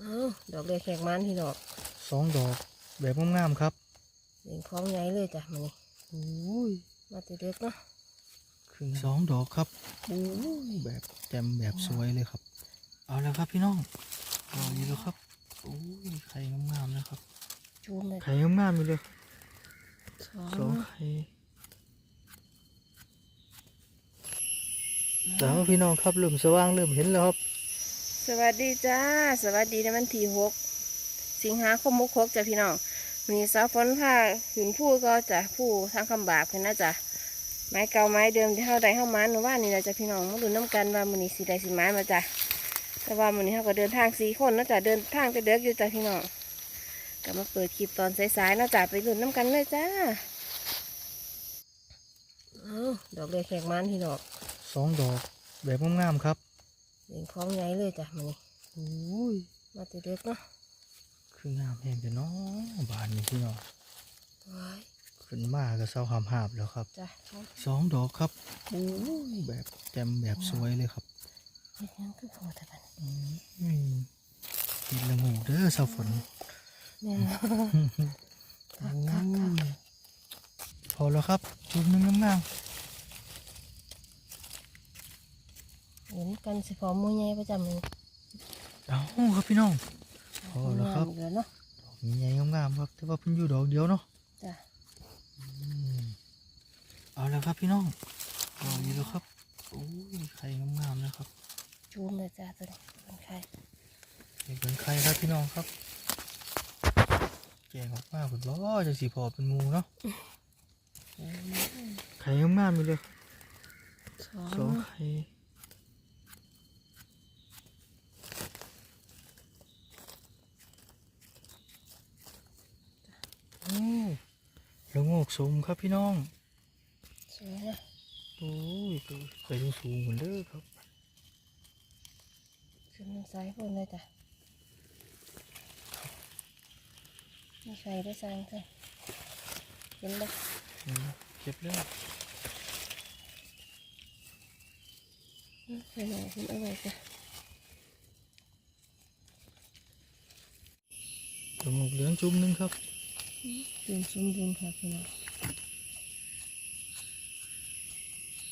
เอ้าดอกเล็กแขกมันพี่ดอกสองดอกแบบงามๆครับเล่นของใหญ่เลยจ้ะมันนี่โอ้ยมาแติเด็กเนาะครึ่งสองดอกครับโอ้ยแบบแจ่มแบบสวยเลยครับ เอาแล้วครับพี่น้องเอาอยู่แล้วครับโอ้ยไข่งามๆนะครับจูมเลยไข่งามๆอยู่เลยสองสองไข่แต่ว่าพี่น้องครับเริ่มสว่างเริ่มเห็นแล้วครับ สวัสดีจ้า สวัสดีในวันที่หกสิงหาคมมุกหกจ้ะพี่น้องวันนี้สาวฝนพาขืนผู้ก็จะผู้ทางคำบาปเพิ่นนะจ้ะไม้เก่าไม้เดิมที่เฮาได้เฮามาหนูว่านี่แหละจ้ะพี่น้องมาดูน้ำกันว่ามื้อนี้สิได้สิไม้มาจ้ะแต่ว่ามื้อนี้เฮาก็เดินทางสีคนนะจ้ะเดินทางไปเด็กอยู่จ้ะพี่น้องก็มาเปิดคลิปตอนสายๆนะจ้ะไปลุ้นน้ำกันเลยจ้าอดอกเล็กแขกมันพี่ดอกสองดอกแบบงามๆครับ เล่นของใหญ่เลยจ้ะมันนี่โอ้ยมาแติเด็กเนาะคืองามแห่งแต่น้อบานนี่พี่น้องว้ายขึ้นมาก็เศร้าหามหาบแล้วครับจ้ะสองดอกครับโอ้ยแบบแจ่มแบบสวยเลยครับเฮ็ดหยังคือพอแต่บัดนี้อืมกินละงูเด้อสาวฝนแม่นบ่โอ้ยพอแล้วครับจุดหนึงงาม เห็น กันสิพอหมูใหญ่ประจำเลยๆเอาครับพี่น้องพอแล้วครับเหลือเนาะดอกใหญ่ๆงามๆครับแต่ว่าเพิ่นอยู่ดอกเดียวเนาะจ้ะอืมเอาแล้วครับพี่น้องดอกนี้แล้วครับโอ้ยไข่งามๆนะครับจูมเลยจ้ะตัวนี้เป็นใครนี่เป็นไข่ครับพี่น้องครับแกงออกมาเป็นบ่จะสีพอเป็นหมูเนาะไข่งามๆอยู่เลยสอสองงไข่โอ้ แล้วงอกสมครับพี่น้องสวยนะโอ้ยไข่สูงๆเหมือนเด้อครับขึ้นซ้ายพุ่นเลยจ้ะมีใครได้สร้างจ้ะเห็นบ่นี่นะเก็บแล้วใครหน่อยขึ้นเอาไว้จ้ะจมูกเหลืองจุ่มหนึงครับ จูมซุ่มบุญค่ะพี่น้อง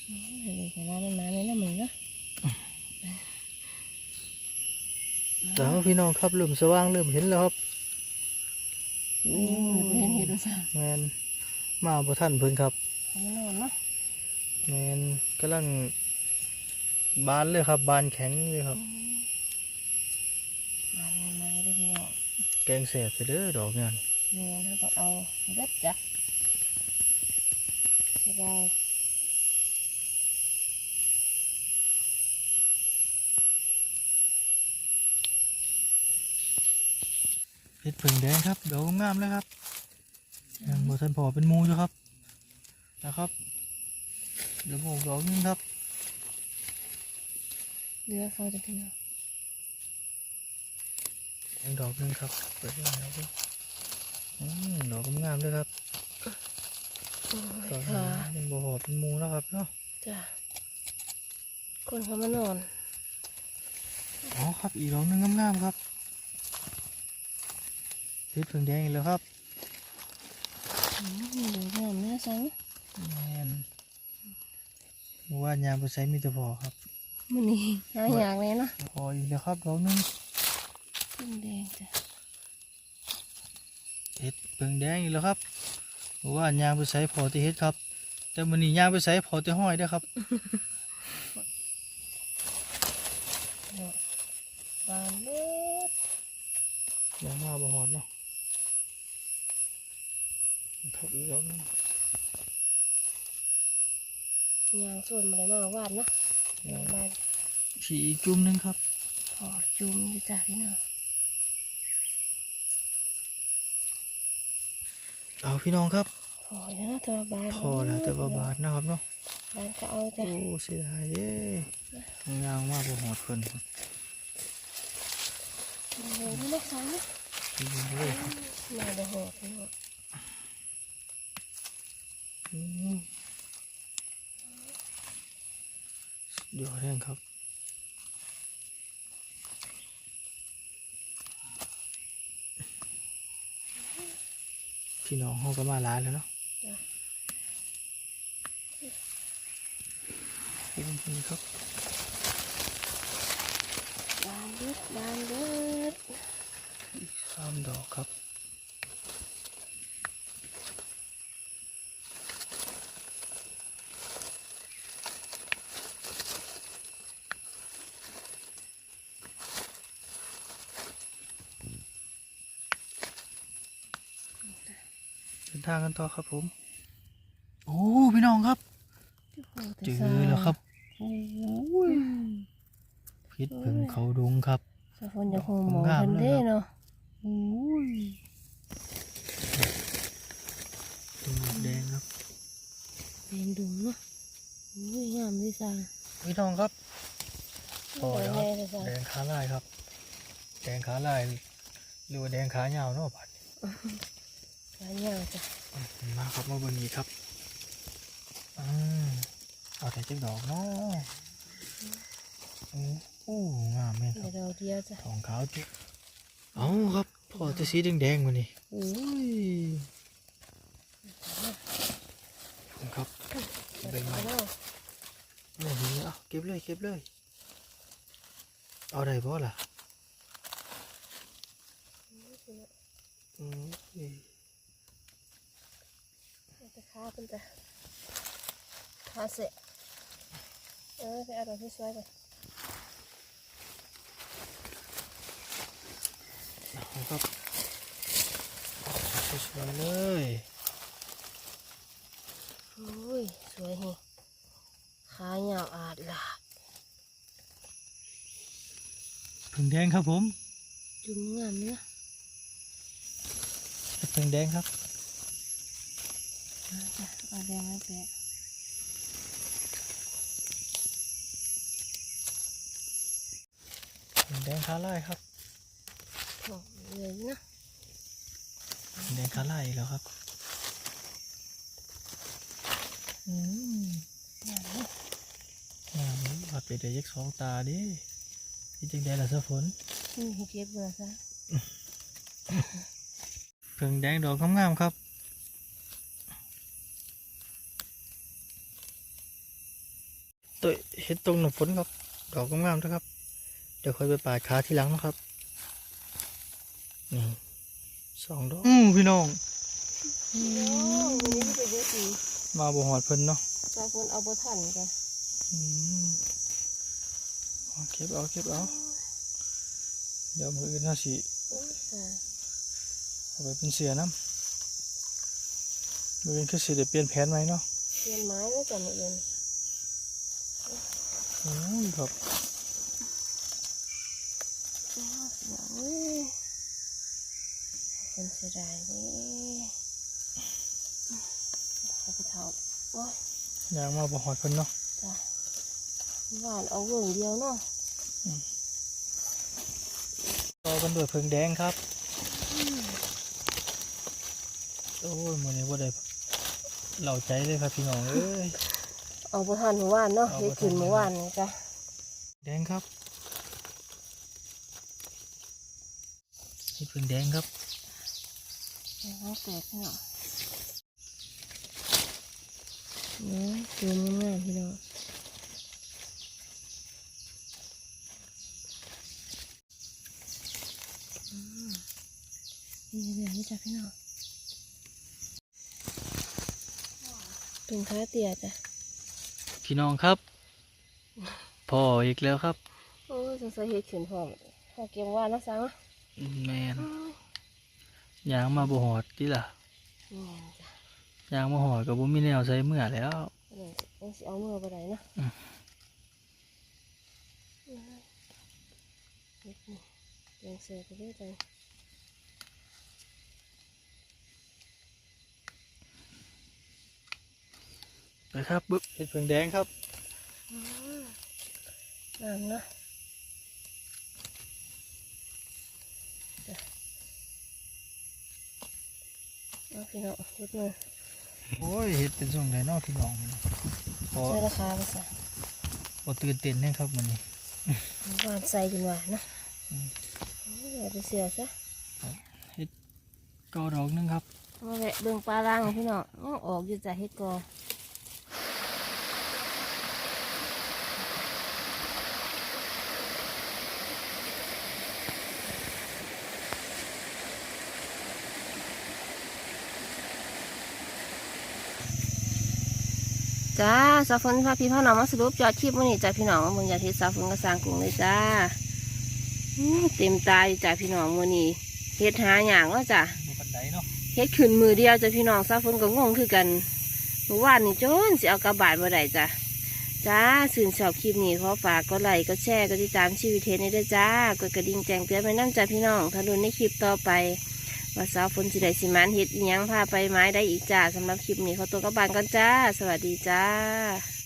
อืมเห็นเลยแต่ละมันมาในน้ำมือเนาะแต่ว่าพี่น้องครับเริ่มสว่างเริ่มเห็นแล้วครับอืมเห็นเห็นดูจ้ะแมนมาบ่ทันเพิ่นครับเอามานอนเนาะแมนกำลังบานเลยครับ บานแข็งเลยครับมาใหม่ๆเลยพี่น้องแกงแสบไปเด้อดอกงาน นี่เราต้องเอาเด็ดจ้ะสบายเห็ดผึ่งแดงครับดอกงามเลยครับยังบ่ทันพอเป็นหมูอยู่ครับ นะครับ เดี๋ยวบอกดอกหนึงครับเรือเขาจะพี่น้องอีกดอกหนึงครับ เปิดมาแล้วครับอืม ดอกงามเลยครับโอ้ดอยกค่ะนี้ยังบ่พอเป็นหมูนะครับเนาะจ้ะคนเขามานอน อ๋อครับอีกดอกหนึงงามๆครับเห็ดผึ่งแดงอีกแล้วครับอืมดูงามเนื้อสังแมนว่านยามไปใช้มีแต่พอครับมันนี่หาอยากเลยเนาะพออีกแล้วครับดอกหนึงขึ้นแดงจ้ะ เห็ดเปิงแดงอีกแล้วครับว่านยามไปใช้พอที่เห็ดครับ แต่มันนี่ยามไปใช้พอที่ห้อยได้อครับเนาะบานเล็ดยางมาบ่หอดเนาะครับอีกแล้วนึงยางส่วนมาเลยมาวาดเนาะยางมาสีอีกจุ่มหนึงครับพอจุ่มอยู่จ้ะพี่น้อง เอาพี่น้องครับพอแล้วนะตัวบานพอแล้วแต่ว่าบาทนะครับเนาะบานก็เอาโอ้จ้ะเสียดายเด้ยางมาบ่หอดเพิ่นเดี๋ยวที่ไม่ซ้ำนะดีเลยครับมาเดี๋ยวหอพี่น้องอืมสุดยอดแห้งครับ พี่น้องเขาก็มาหลายแล้วเนาะจ้ะเห็นนี่ครับบานเล็ดบานเล็ด อีกสามดอกครับ เดิน ทางกันต่อครับผม โอ้พี่น้องครับ เจอแล้วครับโอ้ยพิษเพิ่งเขาดงครับสะพนจะคงมองเพิ่นเด้เนาะโอ้ยเป็นดอกแดงครับแดงดุงเนาะอุ้ยงามดีซ่าพี่น้องครับโอ้ยคแม่รับเลยซ่าแดงขาลายครับ แดงขาลายหรือว่าแดงขายาวเนาะบัด ขายาวจ้ะมาครับมาเบนนี้ครับอืมเอาแต่จักดอกเนาะโอ้โอ้งามแม่นคเดี๋รัยวบเราเดียวจ้ะทองขาวจุ๊เอาครับพอจะสีแดงๆมานี่โอ้ยครับใบไม้เอาเนาะนี่นี่เอาเก็บเลยเก็บเลยเอาได้บ่ล่ะอืม นี่เอาแต่ขาเป็นจ้ะขาเสะเออไปเอาดอกที่สวยไปเอาครับสวยๆเลยโอ้ยสวยแฮะขายาวอาดลาดผึ่งแดงครับผม จุ่มงามเนาะผึ่งแดงครับ เอาจ้ะเอาแดงมาแปะแดงขาไลายครับโอ้เลยนะแดงขาไลายอีกแล้วครับ อืมงามเนาะงามเลยวัดไปได้ยักสองตาดิที่จังแดงละสะฝนนี่ให้เก็บเบื่อซะผึ่งแดงดอกงามๆครับ ตัว เห็ดตรงหนำฝนครับ ดอกงามๆนะครับ เดี๋ยวค่อยไปปาดขาทีหลังนะครับ นี่สองดอก อือพี่น้องโอ้วันนี้ไปเยอะดีมาบ่หอดเพิ่นเนาะสายฝนเอาบ่ทันจ้ะอืมเอาเก็บเอาเก็บเอา เดี๋ยวมืออื่นน่าสิโอ้ยจ้ะเอาไปเป็นเสือน้ำมืออื่นคือสิได้เปลี่ยนแผนไหมเนาะ เปลี่ยนไม้แล้วจ้ะมื้ออื่น โอ้ยครับโอ้ยเป็นเสียดายเด้เอาไปเท่าโอ้ยยางมาบ่หอดเพิ่นเนาะจ้ะหวานเอาเวิ่งเดียวเนาะต่อกันด้วยเพิงแดงครับ โอ้ยมื้อนี้บ่ได้เหล่าใจเลยครับพี่น้องเอ้ย เอาบ่ทันเมื่อวานเนาะเอาบ่เฮ็ดทันขึ้นเมื่อวานนี่จ้ะแดงครับนี่เพิงแดงครับเอาแตกเนาะเนี่ยดูงามๆพี่น้องอืมนี่เดี๋ยวนี้จ้ะพี่น้องเป็นขาเตียจ้ะ พี่น้องครับพ่ออีกแล้วครับโอ้ยสงสัยเฮ็ดขึ้นพร้อมพอเก็บว่านะสังแมนยางมาบ่หอดติล่ะนี่จ้ะยางมาหอดก็บ่มีแนวใส่เมื่อแล้วเดี๋ยวเอาสิเอามือไปไหนนะอืมเฮ็ดนี่เลี้ยงเสือไปเรื่ อยจ้ะไปครับบึ๊บเห็ดเพิงแดงครับงามเนาะจ้ะเอาพี่น้องเฮ็ดมือโอ้ยเห็ดเป็นส่งไดเนอกพี่น้องพอใช้ราคาไปซะพอตื่นเต้นแน่ครับมันนี้หวานใส่ดีกว่าเนาะโอ้ยอย่าไปเสียซะเก้าดอกหนึงครับเอมาแวะเบิ่งปลาล่างพี่น้องยังออกอยู่จ้ะเฮ็ดกอ จ้าสาวฝนพาพี่พ่อน้องมาสรุปจอดคลิปมื้อนี้จ้ะพี่น้องมึงอยากเฮ็ดสาวฝนก็สร้างกรุงเลยจ้าอื้อเต็มตาอยู่จ้ะพี่น้องมื้อนี้เฮ็ดหาหยังว่าจ้ะดูบันไดเนาะเฮ็ดขึ้นมือเดียวจ้ะพี่น้องซาฝนก็งงคือกันเมื่อวานนี่จนสิเอากระบาดบ่ได้จ้ะจ้าสื่นชอบคลิปนี้ขอฝากก็ไลค์ก็แชร์ก็ติดตามชีวิตเทนนี้ด้วยจ้ากดกระดิ่งแจ้งเตือนไว้น้ำจ้ะพี่น้องถ้าลุ้นในคลิปต่อไป ว่าสาวฝนสิได้สิมันเฮ็ดอีหยังพาไปไม้ได้อีกจ้าสำหรับคลิปนี้ขอตัวกลับบ้านกันจ้า สวัสดีจ้า